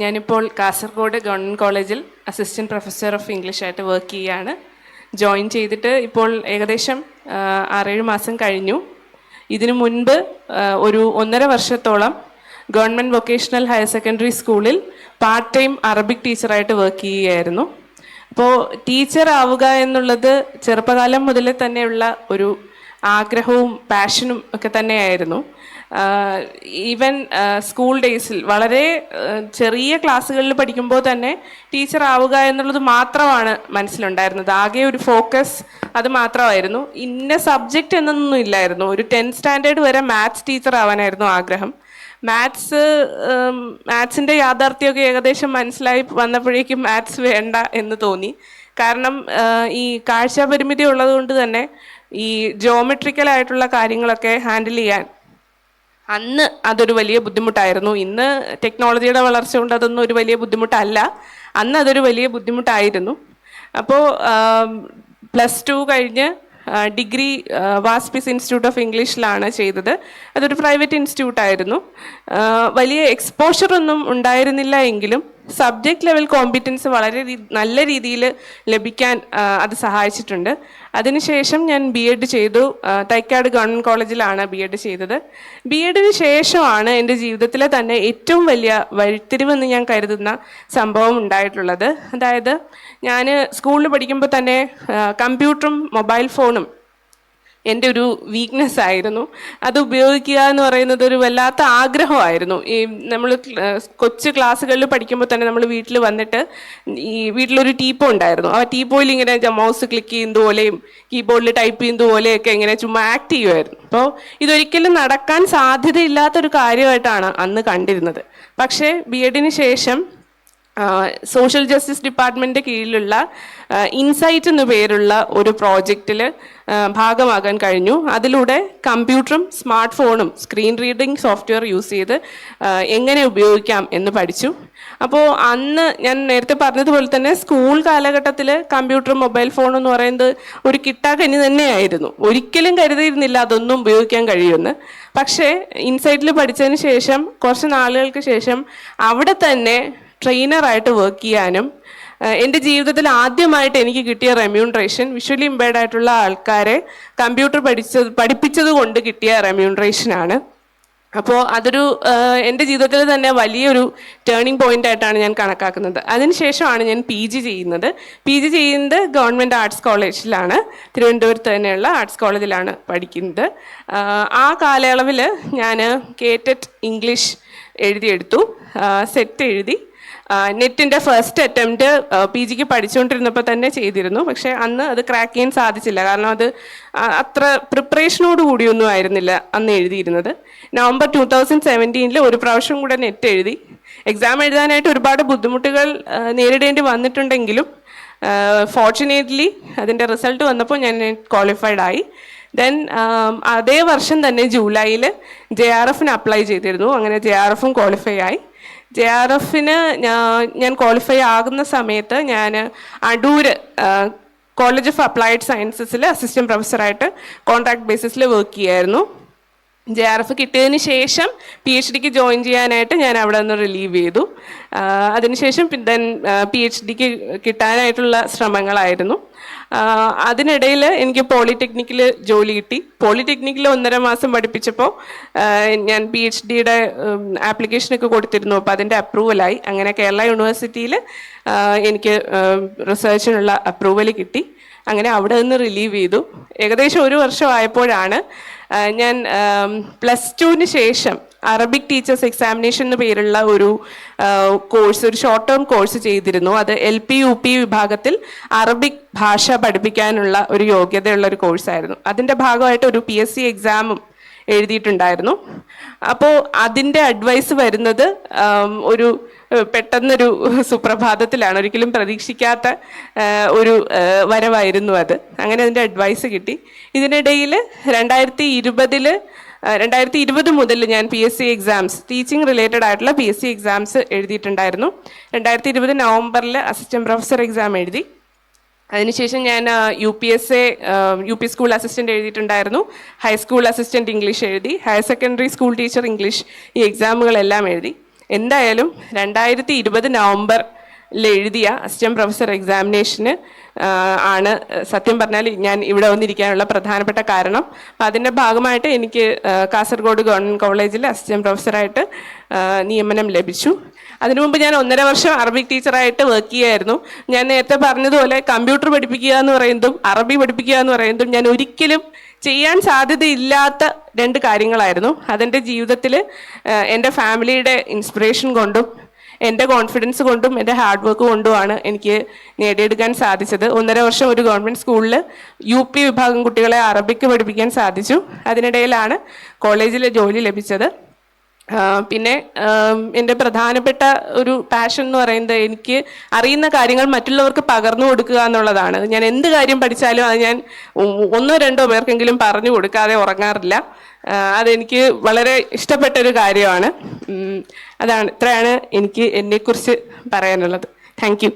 ഞാനിപ്പോൾ കാസർഗോഡ് ഗവൺമെന്റ് കോളേജിൽ assistant professor of English ആയിട്ട് വർക്ക് ചെയ്യുകയാണ് ജോയിൻ ചെയ്തിട്ട് ഇപ്പോൾ ഏകദേശം ആറേഴ് മാസം കഴിഞ്ഞു. ഇതിനു മുൻപ് ഒരു ഒന്നര വർഷത്തോളം ഗവൺമെന്റ് വൊക്കേഷണൽ ഹയർ സെക്കൻഡറി സ്കൂളിൽ പാർട്ട് ടൈം അറബിക് ടീച്ചറായിട്ട് വർക്ക് ചെയ്യുകയായിരുന്നു. അപ്പോൾ ടീച്ചർ ആവുക എന്നുള്ളത് ചെറുപ്പകാലം മുതലേ തന്നെയുള്ള ഒരു ആഗ്രഹവും പാഷനും ഒക്കെ തന്നെയായിരുന്നു. ഈവൻ സ്കൂൾ ഡേയ്സിൽ വളരെ ചെറിയ ക്ലാസ്സുകളിൽ പഠിക്കുമ്പോൾ തന്നെ ടീച്ചർ ആവുക എന്നുള്ളത് മാത്രമാണ് മനസ്സിലുണ്ടായിരുന്നത്. ആകെ ഒരു ഫോക്കസ് അത് മാത്രമായിരുന്നു. ഇന്ന സബ്ജക്റ്റ് എന്നൊന്നും ഇല്ലായിരുന്നു. ഒരു ടെൻത്ത് സ്റ്റാൻഡേർഡ് വരെ മാത്സ് ടീച്ചർ ആവാനായിരുന്നു ആഗ്രഹം. മാത്സ് മാത്സിന്റെ യാഥാർത്ഥ്യമൊക്കെ ഏകദേശം മനസ്സിലായി വന്നപ്പോഴേക്കും മാത്സ് വേണ്ട എന്ന് തോന്നി. കാരണം ഈ കാഴ്ച ഉള്ളതുകൊണ്ട് ഉള്ളത് കൊണ്ട് തന്നെ ഈ ജോമെട്രിക്കലായിട്ടുള്ള കാര്യങ്ങളൊക്കെ ഹാൻഡിൽ ചെയ്യാൻ അന്ന് അതൊരു വലിയ ബുദ്ധിമുട്ടായിരുന്നു. ഇന്ന് ടെക്നോളജിയുടെ വളർച്ച കൊണ്ട് അതൊന്നും ഒരു വലിയ ബുദ്ധിമുട്ടല്ല. അന്ന് അതൊരു വലിയ ബുദ്ധിമുട്ടായിരുന്നു. അപ്പോൾ പ്ലസ് ടു കഴിഞ്ഞ് ഡിഗ്രി വാസ്പിസ് ഇൻസ്റ്റിറ്റ്യൂട്ട് ഓഫ് ഇംഗ്ലീഷിലാണ് ചെയ്തത്. അതൊരു പ്രൈവറ്റ് ഇൻസ്റ്റിറ്റ്യൂട്ടായിരുന്നു. വലിയ എക്സ്പോഷറൊന്നും ഉണ്ടായിരുന്നില്ല എങ്കിലും സബ്ജക്റ്റ് ലെവൽ കോമ്പിറ്റൻസ് വളരെ നല്ല രീതിയിൽ ലഭിക്കാൻ അത് സഹായിച്ചിട്ടുണ്ട്. അതിനുശേഷം ഞാൻ ബി എഡ് ചെയ്തു. തൈക്കാട് ഗവൺമെന്റ് കോളേജിലാണ് ബി എഡ് ചെയ്തത്. ബി എഡിന് ശേഷമാണ് എന്റെ ജീവിതത്തിലെ തന്നെ ഏറ്റവും വലിയ വഴിത്തിരിവെന്ന് ഞാൻ കരുതുന്ന സംഭവം ഉണ്ടായിട്ടുള്ളത്. അതായത് ഞാൻ സ്കൂളിൽ പഠിക്കുമ്പോൾ തന്നെ കമ്പ്യൂട്ടറും മൊബൈൽ ഫോണും എന്റെ ഒരു വീക്ക്നെസ് ആയിരുന്നു. അത് ഉപയോഗിക്കുക എന്ന് പറയുന്നത് ഒരു വല്ലാത്ത ആഗ്രഹമായിരുന്നു. ഈ നമ്മൾ കൊച്ചു ക്ലാസ്സുകളിൽ പഠിക്കുമ്പോൾ തന്നെ നമ്മൾ വീട്ടിൽ വന്നിട്ട് ഈ വീട്ടിലൊരു ടീപ്പോ ഉണ്ടായിരുന്നു. ആ ടീപ്പോയിൽ ഇങ്ങനെ മൗസ് ക്ലിക്ക് ചെയ്യുന്നത് പോലെയും കീബോർഡിൽ ടൈപ്പ് ചെയ്യുന്നത് പോലെയൊക്കെ ഇങ്ങനെ ചുമ്മാ ആക്ട് ചെയ്യുമായിരുന്നു അപ്പോൾ ഇതൊരിക്കലും നടക്കാൻ സാധ്യതയില്ലാത്തൊരു കാര്യമായിട്ടാണ് അന്ന് കണ്ടിരുന്നത്. പക്ഷേ ബി എഡിന് ശേഷം സോഷ്യൽ ജസ്റ്റിസ് ഡിപ്പാർട്ട്മെന്റിന്റെ കീഴിലുള്ള ഇൻസൈറ്റ് എന്നു പേരുള്ള ഒരു പ്രോജക്റ്റിൽ ഭാഗമാകാൻ കഴിഞ്ഞു. അതിലൂടെ കമ്പ്യൂട്ടറും സ്മാർട്ട് ഫോണും സ്ക്രീൻ റീഡിംഗ് സോഫ്റ്റ്വെയർ യൂസ് ചെയ്ത് എങ്ങനെ ഉപയോഗിക്കാം എന്ന് പഠിച്ചു. അപ്പോൾ അന്ന് ഞാൻ നേരത്തെ പറഞ്ഞതുപോലെ തന്നെ സ്കൂൾ കാലഘട്ടത്തിൽ കമ്പ്യൂട്ടറും മൊബൈൽ ഫോണും എന്ന് പറയുന്നത് ഒരു കിട്ടാക്കനി തന്നെയായിരുന്നു. ഒരിക്കലും കരുതിയിരുന്നില്ല അതൊന്നും ഉപയോഗിക്കാൻ കഴിയുമെന്ന്. പക്ഷേ ഇൻസൈറ്റിൽ പഠിച്ചതിന് ശേഷം കുറച്ച് നാളുകൾക്ക് ശേഷം അവിടെ തന്നെ ട്രെയിനറായിട്ട് വർക്ക് ചെയ്യാനും എന്റെ ജീവിതത്തിൽ ആദ്യമായിട്ട് എനിക്ക് കിട്ടിയ റെമ്യൂണറേഷൻ വിഷ്വലി ഇമ്പയർഡ് ആയിട്ടുള്ള ആൾക്കാരെ കമ്പ്യൂട്ടർ പഠിച്ചത് പഠിപ്പിച്ചത് കൊണ്ട് കിട്ടിയ റെമ്യൂണറേഷനാണ് അപ്പോൾ അതൊരു എന്റെ ജീവിതത്തിൽ തന്നെ വലിയൊരു ടേണിംഗ് പോയിന്റ് ആയിട്ടാണ് ഞാൻ കണക്കാക്കുന്നത്. അതിനുശേഷമാണ് ഞാൻ പി ജി ചെയ്യുന്നത്. പി ജി ചെയ്യുന്നത് ഗവൺമെന്റ് ആർട്സ് കോളേജിലാണ്. തിരുവനന്തപുരത്ത് തന്നെയുള്ള ആർട്സ് കോളേജിലാണ് പഠിക്കുന്നത്. ആ കാലയളവിൽ ഞാൻ കേറ്ററ്റ് ഇംഗ്ലീഷ് എഴുതിയെടുത്തു. സെറ്റ് എഴുതി. നെറ്റിന്റെ ഫസ്റ്റ് അറ്റംപ്റ്റ് പി ജിക്ക് പഠിച്ചുകൊണ്ടിരുന്നപ്പോൾ തന്നെ ചെയ്തിരുന്നു. പക്ഷേ അന്ന് അത് ക്രാക്ക് ചെയ്യാൻ സാധിച്ചില്ല. കാരണം അത് അത്ര പ്രിപ്പറേഷനോട് കൂടിയൊന്നും ആയിരുന്നില്ല അന്ന് എഴുതിയിരുന്നത്. നവംബർ ടു തൗസൻഡ് സെവന്റീനിൽ ഒരു പ്രാവശ്യം കൂടെ നെറ്റ് എഴുതി. എക്സാം എഴുതാനായിട്ട് ഒരുപാട് ബുദ്ധിമുട്ടുകൾ നേരിടേണ്ടി വന്നിട്ടുണ്ടെങ്കിലും ഫോർച്ചുനേറ്റ്ലി അതിന്റെ റിസൾട്ട് വന്നപ്പോൾ ഞാൻ ക്വാളിഫൈഡ് ആയി. ദെൻ അതേ വർഷം തന്നെ ജൂലൈയിൽ ജെ ആർ എഫിന് അപ്ലൈ ചെയ്തിരുന്നു. അങ്ങനെ ജെ ആർ എഫും ക്വാളിഫൈ ആയി. ജെ ആർ എഫിന് ഞാൻ ക്വാളിഫൈ ആകുന്ന സമയത്ത് ഞാൻ അടൂര് കോളേജ് ഓഫ് അപ്ലൈഡ് സയൻസസിൽ അസിസ്റ്റന്റ് പ്രൊഫസറായിട്ട് കോൺട്രാക്ട് ബേസിസിൽ വർക്ക് ചെയ്യായിരുന്നു. ജെ ആർ എഫ് കിട്ടിയതിന് ശേഷം പി എച്ച് ഡിക്ക് ജോയിൻ ചെയ്യാനായിട്ട് ഞാൻ അവിടെ നിന്ന് റിലീവ് ചെയ്തു. അതിനുശേഷം ദെൻ പി എച്ച് ഡിക്ക് കിട്ടാനായിട്ടുള്ള ശ്രമങ്ങളായിരുന്നു. അതിനിടയിൽ എനിക്ക് പോളിടെക്നിക്കിൽ ജോലി കിട്ടി. പോളിടെക്നിക്കിൽ ഒന്നര മാസം പഠിപ്പിച്ചപ്പോൾ ഞാൻ പി എച്ച് ഡിയുടെ ആപ്ലിക്കേഷനൊക്കെ കൊടുത്തിരുന്നു. അപ്പോൾ അതിന്റെ അപ്രൂവലായി. അങ്ങനെ കേരള യൂണിവേഴ്സിറ്റിയിൽ എനിക്ക് റിസർച്ചിനുള്ള അപ്രൂവൽ കിട്ടി. അങ്ങനെ അവിടെ നിന്ന് റിലീവ് ചെയ്തു. ഏകദേശം ഒരു വർഷം ആയപ്പോഴാണ് ഞാൻ പ്ലസ് ടുവിന് ശേഷം അറബിക് ടീച്ചേഴ്സ് എക്സാമിനേഷൻ എന്ന് പേരുള്ള ഒരു കോഴ്സ് ഒരു ഷോർട്ട് ടേം കോഴ്സ് ചെയ്തിരുന്നു. അത് എൽ പി യു പി വിഭാഗത്തിൽ അറബിക് ഭാഷ പഠിപ്പിക്കാനുള്ള ഒരു യോഗ്യതയുള്ള ഒരു കോഴ്സായിരുന്നു അതിന്റെ ഭാഗമായിട്ട് ഒരു പി എസ് സി എക്സാമും എഴുതിയിട്ടുണ്ടായിരുന്നു. അപ്പോൾ അതിന്റെ അഡ്വൈസ് വരുന്നത് ഒരു പെട്ടെന്നൊരു സുപ്രഭാതത്തിലാണ്. ഒരിക്കലും പ്രതീക്ഷിക്കാത്ത ഒരു വരവായിരുന്നു അത്. അങ്ങനെ അതിന്റെ അഡ്വൈസ് കിട്ടി. ഇതിനിടയിൽ രണ്ടായിരത്തി ഇരുപതിൽ രണ്ടായിരത്തി ഇരുപത് മുതൽ ഞാൻ P S C exams teaching related ആയിട്ടുള്ള പി എസ് സി എക്സാംസ് എഴുതിയിട്ടുണ്ടായിരുന്നു. രണ്ടായിരത്തി ഇരുപത് നവംബറിൽ അസിസ്റ്റന്റ് പ്രൊഫസർ എക്സാം എഴുതി. അതിനുശേഷം ഞാൻ U P S A U P school assistant എഴുതിയിട്ടുണ്ടായിരുന്നു. High school assistant English എഴുതി. Higher secondary school teacher English ഈ എക്സാമുകളെല്ലാം എഴുതി. എന്തായാലും രണ്ടായിരത്തി ഇരുപത് നവംബറിൽ എഴുതിയ അസിസ്റ്റന്റ് പ്രൊഫസർ എക്സാമിനേഷന് ആണ് സത്യം പറഞ്ഞാൽ ഞാൻ ഇവിടെ വന്നിരിക്കാനുള്ള പ്രധാനപ്പെട്ട കാരണം. അപ്പം അതിന്റെ ഭാഗമായിട്ട് എനിക്ക് കാസർഗോഡ് ഗവൺമെന്റ് കോളേജിൽ അസിസ്റ്റന്റ് പ്രൊഫസറായിട്ട് നിയമനം ലഭിച്ചു. അതിനു മുമ്പ് ഞാൻ ഒന്നര വർഷം അറബിക് ടീച്ചറായിട്ട് വർക്ക് ചെയ്യായിരുന്നു. ഞാൻ നേരത്തെ പറഞ്ഞതുപോലെ കമ്പ്യൂട്ടർ പഠിപ്പിക്കുക എന്ന് പറയുന്നതും അറബി പഠിപ്പിക്കുക എന്ന് പറയുന്നതും ഞാൻ ഒരിക്കലും ചെയ്യാൻ സാധ്യതയില്ലാത്ത രണ്ട് കാര്യങ്ങളായിരുന്നു. അതെന്റെ ജീവിതത്തിൽ എന്റെ ഫാമിലിയുടെ ഇൻസ്പിറേഷൻ കൊണ്ടും എന്റെ കോൺഫിഡൻസ് കൊണ്ടും എന്റെ ഹാർഡ് വർക്ക് കൊണ്ടുമാണ് എനിക്ക് നേടിയെടുക്കാൻ സാധിച്ചത്. ഒന്നര വർഷം ഒരു ഗവൺമെന്റ് സ്കൂളിൽ യു പി വിഭാഗം കുട്ടികളെ അറബിക്ക് പഠിപ്പിക്കാൻ സാധിച്ചു. അതിനിടയിലാണ് കോളേജിലെ ജോലി ലഭിച്ചത്. പിന്നെ എന്റെ പ്രധാനപ്പെട്ട ഒരു പാഷൻ എന്ന് പറയുന്നത് എനിക്ക് അറിയുന്ന കാര്യങ്ങൾ മറ്റുള്ളവർക്ക് പകർന്നു കൊടുക്കുക എന്നുള്ളതാണ്. ഞാൻ എന്ത് കാര്യം പഠിച്ചാലും അത് ഞാൻ ഒന്നോ രണ്ടോ പേർക്കെങ്കിലും പറഞ്ഞു കൊടുക്കാതെ ഉറങ്ങാറില്ല. അതെനിക്ക് വളരെ ഇഷ്ടപ്പെട്ട ഒരു കാര്യമാണ് അതാണ് ഇത്രയാണ് എനിക്ക് എന്നെക്കുറിച്ച് പറയാനുള്ളത്. താങ്ക്